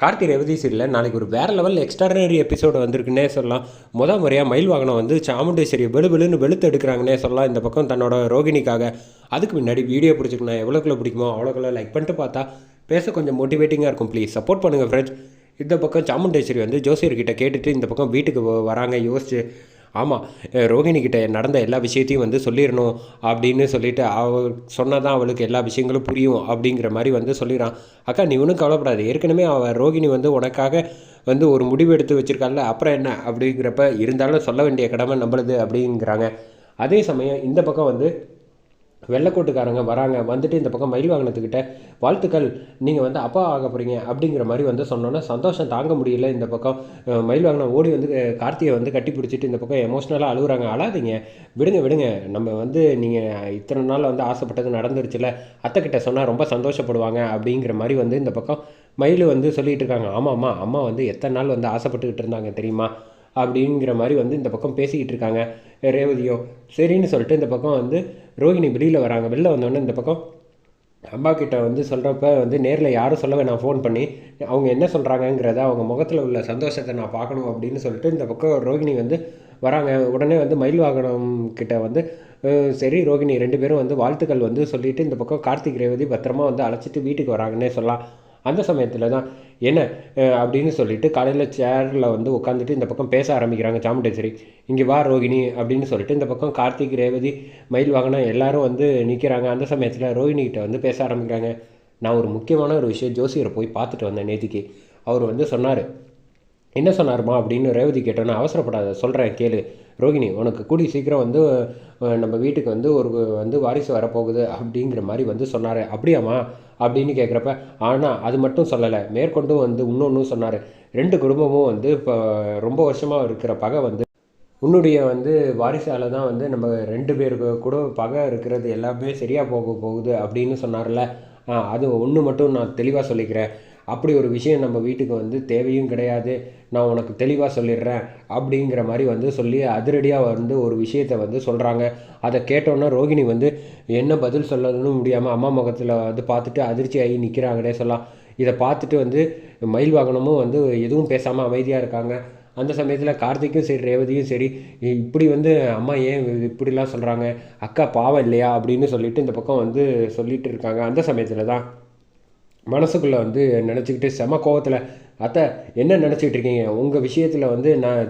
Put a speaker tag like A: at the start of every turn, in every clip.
A: கார்த்தி ரேவதி சீரியலில் நாளைக்கு ஒரு வேறு லெவல் எக்ஸ்ட்ராடனரி எபிசோடு வந்திருக்குன்னே சொல்லலாம். முத முறையாக மயில் வாகனம் வந்து சாமுண்டேஸ்வரி வெளு வெளுன்னு வெளுத்து எடுக்கிறாங்கன்னே சொல்லலாம் இந்த பக்கம் தன்னோட ரோகிணிக்காக. அதுக்கு முன்னாடி வீடியோ பிடிச்சிக்கணும் எவ்வளோக்குள்ள பிடிக்குமோ அவ்வளோக்குள்ள லைக் பண்ணிட்டு பார்த்தா பேச கொஞ்சம் மோட்டிவேட்டிங்காக இருக்கும். ப்ளீஸ் சப்போர்ட் பண்ணுங்கள் ஃப்ரெண்ட்ஸ் இந்த பக்கம் சாமுண்டேஸ்வரி வந்து ஜோசியர்கிட்ட கேட்டுட்டு இந்த பக்கம் வீட்டுக்கு வராங்க. யோசிச்சு ஆமாம் ரோஹிணிக்கிட்ட நடந்த எல்லா விஷயத்தையும் வந்து சொல்லிடணும் அப்படின்னு சொல்லிட்டு அவ சொன்னால் தான் அவளுக்கு எல்லா விஷயங்களும் புரியும் அப்படிங்கிற மாதிரி வந்து சொல்லிடுறான் அக்கா நீ ஒன்றும் கவலைப்படாது. ஏற்கனவே அவள் ரோகிணி வந்து உனக்காக வந்து ஒரு முடிவு எடுத்து வச்சிருக்காள்ல அப்புறம் என்ன அப்படிங்கிறப்ப இருந்தாலும் சொல்ல வேண்டிய கடமை நம்மளுது அப்படிங்கிறாங்க. அதே சமயம் இந்த பக்கம் வந்து வெள்ளக்கோட்டுக்காரங்க வராங்க வந்துட்டு இந்த பக்கம் மயில் வாகனத்துக்கிட்ட வாழ்த்துக்கள் நீங்கள் வந்து அப்பா ஆக போகிறீங்க அப்படிங்கிற மாதிரி வந்து சொன்னோன்னா சந்தோஷம் தாங்க முடியல இந்த பக்கம். மயில் வாகனம் ஓடி வந்து கார்த்தியை வந்து கட்டி பிடிச்சிட்டு இந்த பக்கம் எமோஷ்னலாக அழுகுறாங்க. அழாதீங்க விடுங்க விடுங்க நம்ம வந்து நீங்கள் இத்தனை நாள் வந்து ஆசைப்பட்டது நடந்துருச்சுல அத்தைக்கிட்ட சொன்னால் ரொம்ப சந்தோஷப்படுவாங்க அப்படிங்கிற மாதிரி வந்து இந்த பக்கம் மயில் வந்து சொல்லிகிட்டு இருக்காங்க. ஆமாம்மா அம்மா வந்து எத்தனை நாள் வந்து ஆசைப்பட்டுக்கிட்டு இருந்தாங்க தெரியுமா? அப்படிங்கிற மாதிரி வந்து இந்த பக்கம் பேசிக்கிட்டு இருக்காங்க. ரேவதியோ சரின்னு சொல்லிட்டு இந்த பக்கம் வந்து ரோஹிணி வெளியில் வராங்க. வெளில வந்தோடனே இந்த பக்கம் அம்மா கிட்ட வந்து சொல்கிறப்ப வந்து நேரில் யாரும் சொல்ல வேணாம் ஃபோன் பண்ணி அவங்க என்ன சொல்கிறாங்கங்கிறத அவங்க முகத்தில் உள்ள சந்தோஷத்தை நான் பார்க்கணும் அப்படின்னு சொல்லிட்டு இந்த பக்கம் ரோகிணி வந்து வராங்க. உடனே வந்து மயில் வாகனம் கிட்ட வந்து சரி ரோகிணி ரெண்டு பேரும் வந்து வாழ்த்துக்கள் வந்து சொல்லிவிட்டு இந்த பக்கம் கார்த்திக் ரேவதி பத்திரமா வந்து அழைச்சிட்டு வீட்டுக்கு வராங்கன்னே சொல்லலாம். அந்த சமயத்தில் தான். என்ன அப்படின்னு சொல்லிட்டு காலையில் சேரில் வந்து உட்காந்துட்டு இந்த பக்கம் பேச ஆரம்பிக்கிறாங்க சாமுண்டேஸ்வரி. இங்கே வா ரோகிணி அப்படின்னு சொல்லிட்டு இந்த பக்கம் கார்த்திக் ரேவதி மயில் வாகனம் எல்லாரும் வந்து நிற்கிறாங்க அந்த சமயத்தில் ரோஹிணிகிட்ட வந்து பேச ஆரம்பிக்கிறாங்க. நான் ஒரு முக்கியமான ஒரு விஷயம் ஜோசியரை போய் பார்த்துட்டு வந்தேன் நேத்திக்கு. அவர் வந்து சொன்னார் என்ன சொன்னாருமா? அப்படின்னு ரேவதி கேட்டோன்னு அவசரப்படாத சொல்கிறேன் கேளு. ரோகிணி உனக்கு கூடி சீக்கிரம் வந்து நம்ம வீட்டுக்கு வந்து ஒரு வந்து வாரிசு வரப்போகுது. அப்படிங்கிற மாதிரி வந்து சொன்னார். அப்படியாம்மா அப்படின்னு கேட்குறப்ப ஆனால் அது மட்டும் சொல்லலை. மேற்கொண்டும் வந்து இன்னொன்றும் சொன்னார். ரெண்டு குடும்பமும் வந்து இப்போ ரொம்ப வருஷமாக இருக்கிற பகை வந்து உன்னுடைய வந்து வாரிசால தான் வந்து நம்ம ரெண்டு பேருக்கு கூட பகை இருக்கிறது எல்லாமே சரியாக போக போகுது அப்படின்னு சொன்னார்ல. ஆ, அது ஒன்று மட்டும் நான் தெளிவாக சொல்லிக்கிறேன். அப்படி ஒரு விஷயம் நம்ம வீட்டுக்கு வந்து தேவையும் கிடையாது. நான் உனக்கு தெளிவாக சொல்லிடுறேன் அப்படிங்கிற மாதிரி வந்து சொல்லி அதிரடியாக வந்து ஒரு விஷயத்தை வந்து சொல்கிறாங்க அதை கேட்டோன்னே ரோகிணி வந்து என்ன பதில் சொல்லணும்னு முடியாமல் அம்மா முகத்தில் வந்து பார்த்துட்டு அதிர்ச்சி ஆகி நிற்கிறாங்கன்னே சொல்லலாம். இதை பார்த்துட்டு வந்து மயில் வாகனமும் வந்து எதுவும் பேசாமல் அமைதியாக இருக்காங்க. அந்த சமயத்தில் கார்த்திக்கும் சரி ரேவதியும் சரி இப்படி வந்து அம்மா ஏன் இப்படிலாம் சொல்கிறாங்க அக்கா பாவம் இல்லையா? அப்படின்னு சொல்லிட்டு இந்த பக்கம் வந்து சொல்லிட்டு இருக்காங்க. அந்த சமயத்தில் தான் மனசுக்குள்ளே வந்து நினச்சிக்கிட்டு செம கோவத்தில் அத்தை என்ன நினச்சிட்டு இருக்கீங்க? உங்கள் விஷயத்தில் வந்து நான்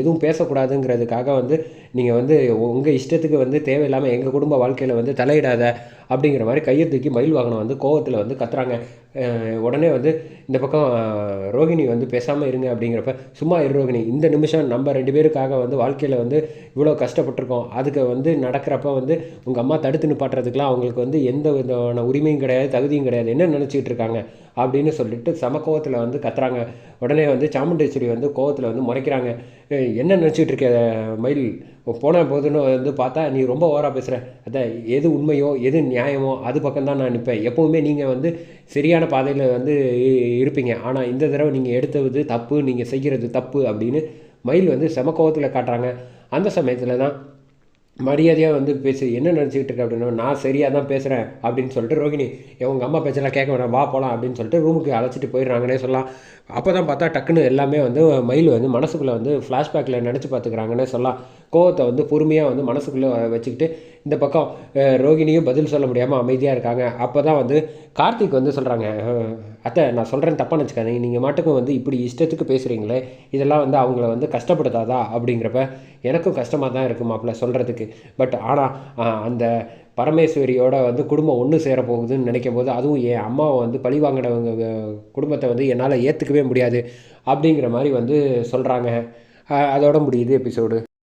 A: எதுவும் பேசக்கூடாதுங்கிறதுக்காக வந்து நீங்கள் வந்து உங்கள் இஷ்டத்துக்கு வந்து தேவையில்லாமல் எங்கள் குடும்ப வாழ்க்கையில் வந்து தலையிடாத அப்படிங்கிற மாதிரி கையை தூக்கி மயில் வாகனம் வந்து கோவத்தில் வந்து கத்துறாங்க. உடனே வந்து இந்த பக்கம் ரோகிணி வந்து பேசாமல் இருங்க அப்படிங்கிறப்ப சும்மா இரு ரோகிணி இந்த நிமிஷம் நம்ம ரெண்டு பேருக்காக வந்து வாழ்க்கையில் வந்து இவ்வளோ கஷ்டப்பட்டிருக்கோம். அதுக்கு வந்து நடக்கிறப்ப வந்து உங்கள் அம்மா தடுத்து நிப்பாட்டுறதுக்குலாம் அவங்களுக்கு வந்து எந்த விதமான உரிமையும் கிடையாது தகுதியும் கிடையாது. என்ன நினச்சிக்கிட்டு இருக்காங்க? அப்படின்னு சொல்லிட்டு சம கோவத்தில் வந்து கத்துறாங்க. உடனே வந்து சாமுண்டேஸ்வரி வந்து கோவத்தில் வந்து முறைக்கிறாங்க. என்ன நினச்சிட்டு இருக்க மயில்? போன போதுன்னு வந்து பார்த்தா நீ ரொம்ப ஓவராக பேசுகிற அதான் எது உண்மையோ எது நியாயமோ அது பக்கம் தான் நான் நிற்பேன் எப்போவுமே நீங்கள் வந்து சரியான பாதையில் வந்து இருப்பீங்க. ஆனால் இந்த தடவை நீங்கள் எடுத்தது தப்பு நீங்கள் செய்கிறது தப்பு அப்படின்னு மயில் வந்து செம கோவத்தில் காட்டுறாங்க. அந்த சமயத்தில் தான் மரியாதையாக வந்து பேசு என்ன நினச்சிக்கிட்டு இருக்க அப்படின்னா நான் சரியாக தான் பேசுகிறேன் அப்படின்னு சொல்லிட்டு ரோகிணி உங்கள் அம்மா பேச்செல்லாம் கேட்க வேணாம் வா போகலாம் அப்படின்னு சொல்லிட்டு ரூமுக்கு அழைச்சிட்டு போயிடுறாங்கன்னே சொல்லலாம். அப்போ தான் பார்த்தா டக்குன்னு எல்லாமே வந்து மயில் வந்து மனசுக்குள்ளே வந்து ஃப்ளாஷ்பேக்கில் நினச்சி பார்த்துக்கிறாங்கன்னே சொல்லலாம். கோவத்தை வந்து பொறுமையாக வந்து மனசுக்குள்ளே வச்சுக்கிட்டு இந்த பக்கம் ரோகிணியும் பதில் சொல்ல முடியாமல் அமைதியாக இருக்காங்க. அப்போ தான் வந்து கார்த்திக் வந்து சொல்கிறாங்க அத்தை நான் சொல்கிறேன் தப்பாக நினச்சிக்காதீங்க. நீங்கள் மாட்டுக்கும் வந்து இப்படி இஷ்டத்துக்கு பேசுகிறீங்களே இதெல்லாம் வந்து அவங்கள வந்து கஷ்டப்படுத்தாதா? அப்படிங்கிறப்ப எனக்கும் கஷ்டமாக தான் இருக்கும் மாப்பிள்ள சொல்கிறதுக்கு பட் ஆனால் அந்த பரமேஸ்வரியோட வந்து குடும்பம் ஒன்று சேர போகுதுன்னு நினைக்கும் போது அதுவும் என் அம்மாவை வந்து பழி வாங்கினவங்க குடும்பத்தை வந்து என்னால் ஏற்றுக்கவே முடியாது அப்படிங்கிற மாதிரி வந்து சொல்கிறாங்க அதோட முடியுது எபிசோடு